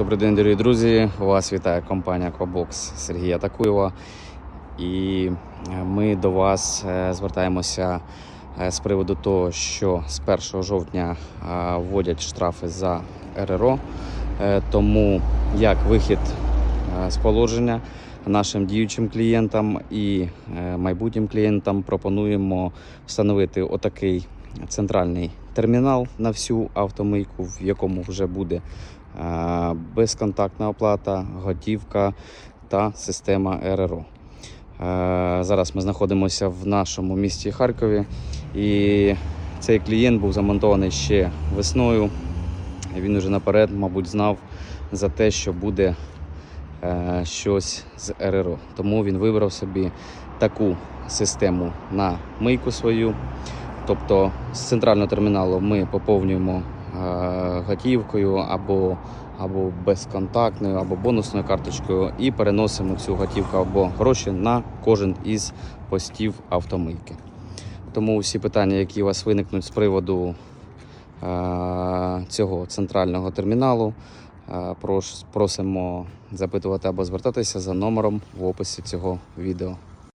Добрий день, дорогі друзі. Вас вітає компанія Aquabox Сергія Такуєва. І е, ми до вас е, звертаємося е, з приводу того, що з 1 жовтня вводять штрафи за РРО. Тому як вихід з положення нашим діючим клієнтам і майбутнім клієнтам пропонуємо встановити отакий центральний термінал на всю автомийку, в якому вже буде безконтактна оплата, готівка та система РРО. Зараз ми знаходимося в нашому місті Харкові, і цей клієнт був замонтований ще весною. Він уже наперед, мабуть, знав за те, що буде е, щось з РРО. Тому він вибрав собі таку систему на мийку свою. Тобто з центрального терміналу ми поповнюємо готівкою або, або безконтактною, або бонусною карточкою і переносимо цю готівку або гроші на кожен із постів автомийки. Тому всі питання, які у вас виникнуть з приводу е, цього центрального терміналу, е, просимо запитувати або звертатися за номером в описі цього відео.